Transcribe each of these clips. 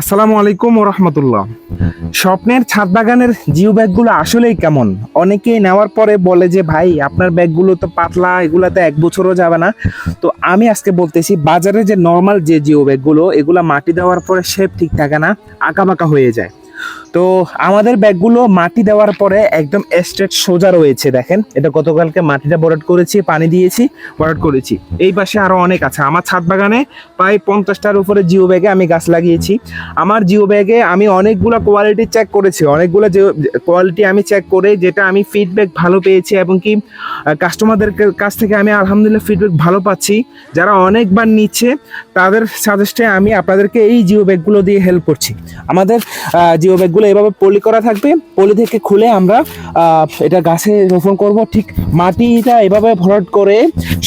আসসালামু আলাইকুম ও রহমতুল্লাহ। স্বপ্নের ছাদ বাগানের জিও ব্যাগগুলো আসলেই কেমন? অনেকেই নেওয়ার পরে বলে যে, ভাই, আপনার ব্যাগগুলো তো পাতলা, এগুলাতে এক বছরও যাবে না। তো আমি আজকে বলতেছি, বাজারে যে নর্মাল যে জিও ব্যাগগুলো, এগুলো মাটি দেওয়ার পরে শেপ ঠিক থাকে না, আঁকাবাঁকা হয়ে যায়। তো আমাদের ব্যাগগুলো মাটি দেওয়ার পরে একদম স্ট্রেট সোজা রয়েছে, দেখেন। এটা গতকালকে মাটিটা বরট করেছি, পানি দিয়েছি বরট করেছি। এই পাশে আরও অনেক আছে। আমার ছাদ বাগানে প্রায় পঞ্চাশটার উপরে জিও ব্যাগে আমি গাছ লাগিয়েছি। আমার জিও ব্যাগে আমি অনেকগুলো কোয়ালিটি চেক করেছি। অনেকগুলো যে কোয়ালিটি আমি চেক করে যেটা আমি ফিডব্যাক ভালো পেয়েছি এবং কি কাস্টমারদের কাছ থেকে আমি আলহামদুলিল্লাহ ফিডব্যাক ভালো পাচ্ছি। যারা অনেকবার নিচ্ছে, তাদের সাজেস্টে আমি আপনাদেরকে এই জিও ব্যাগগুলো দিয়ে হেল্প করছি। আমাদের জিও ব্যাগগুলো এভাবে পলি করা থাকবে। পলি থেকে খুলে আমরা এটা গাছে রোপণ করব। ঠিক মাটিটা এভাবে ভরাট করে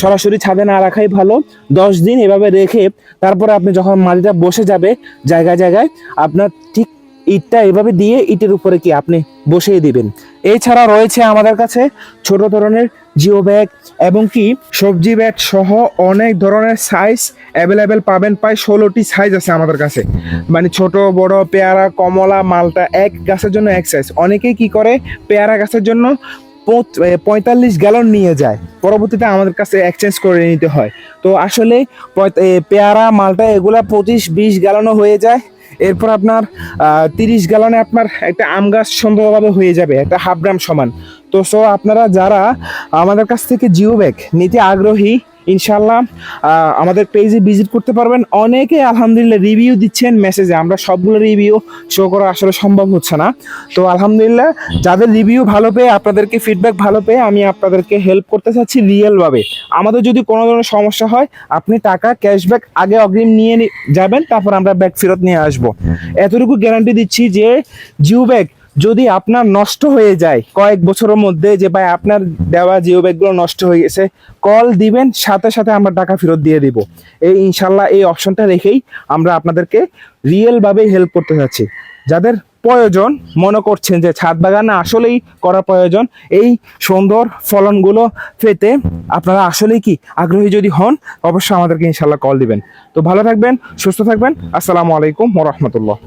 সরাসরি ছাদে না রাখাই ভালো। দশ দিন এভাবে রেখে তারপরে আপনি যখন মাটিটা বসে যাবে জায়গায় জায়গায়, আপনার ঠিক ইটটা এভাবে দিয়ে ইটের উপরে কি আপনি বসিয়ে দিবেন। এছাড়া রয়েছে আমাদের কাছে ছোট ধরনের জিও ব্যাগ এবং কি সবজি ব্যাগ সহ অনেক ধরনের সাইজ অ্যাভেলেবেল পাবেন, প্রায় ষোলোটি সাইজ আছে আমাদের কাছে। মানে ছোট, বড়, পেয়ারা, কমলা, মালটা এক গাছের জন্য এক সাইজ অনেকেই কি করে, পেয়ারা গাছের জন্য পঁয়তাল্লিশ গ্যালন নিয়ে যায়। পরবর্তীতে আমাদের কাছে এক্সচেঞ্জ করে নিতে হয়। তো আসলে পেয়ারা, মালটা এগুলা পঁচিশ, বিশ গ্যালনও হয়ে যায়। এরপর আপনার তিরিশ গ্যালনে আপনার একটা আম গাছ সুন্দরভাবে হয়ে যাবে, একটা হাফ গ্রাম সমান। তো সো আপনারা যারা আমাদের কাছ থেকে জিও ব্যাগ নিতে আগ্রহী ইনশাল্লাহ আমাদের পেজে ভিজিট করতে পারবেন। অনেকে আলহামদুলিল্লাহ রিভিউ দিচ্ছেন মেসেজে আমরা সবগুলো রিভিউ শো করা আসলে সম্ভব হচ্ছে না। তো আলহামদুলিল্লাহ যাদের রিভিউ ভালো পেয়ে আপনাদেরকে ফিডব্যাক ভালো পেয়ে আমি আপনাদেরকে হেল্প করতে চাচ্ছি রিয়েলভাবে আমাদের যদি কোনো ধরনের সমস্যা হয় আপনি টাকা ক্যাশব্যাক আগে অগ্রিম নিয়ে যাবেন তারপর আমরা ব্যাগ ফেরত নিয়ে আসব। এতটুকু গ্যারান্টি দিচ্ছি যে জিও ব্যাগ যদি আপনার নষ্ট হয়ে যায়, কয়েক বছরের মধ্যে যে ভাই আপনার দেওয়া জিও ব্যাগগুলো নষ্ট হয়ে গেছে কল দিবেন, সাথে সাথে আমরা টাকা ফেরত দিয়ে দিব। এই ইনশাল্লাহ এই অপশনটা রেখেই আমরা আপনাদেরকে রিয়েলভাবে হেল্প করতে চাচ্ছি যাদের প্রয়োজন, মনে করছেন যে ছাদ বাগানে আসলেই করা প্রয়োজন, এই সুন্দর ফলনগুলো পেতে আপনারা আসলেই কি আগ্রহী যদি হন, অবশ্যই আমাদেরকে ইনশাল্লাহ কল দিবেন। তো ভালো থাকবেন, সুস্থ থাকবেন, আসসালামু আলাইকুম রহমতুল্লাহ।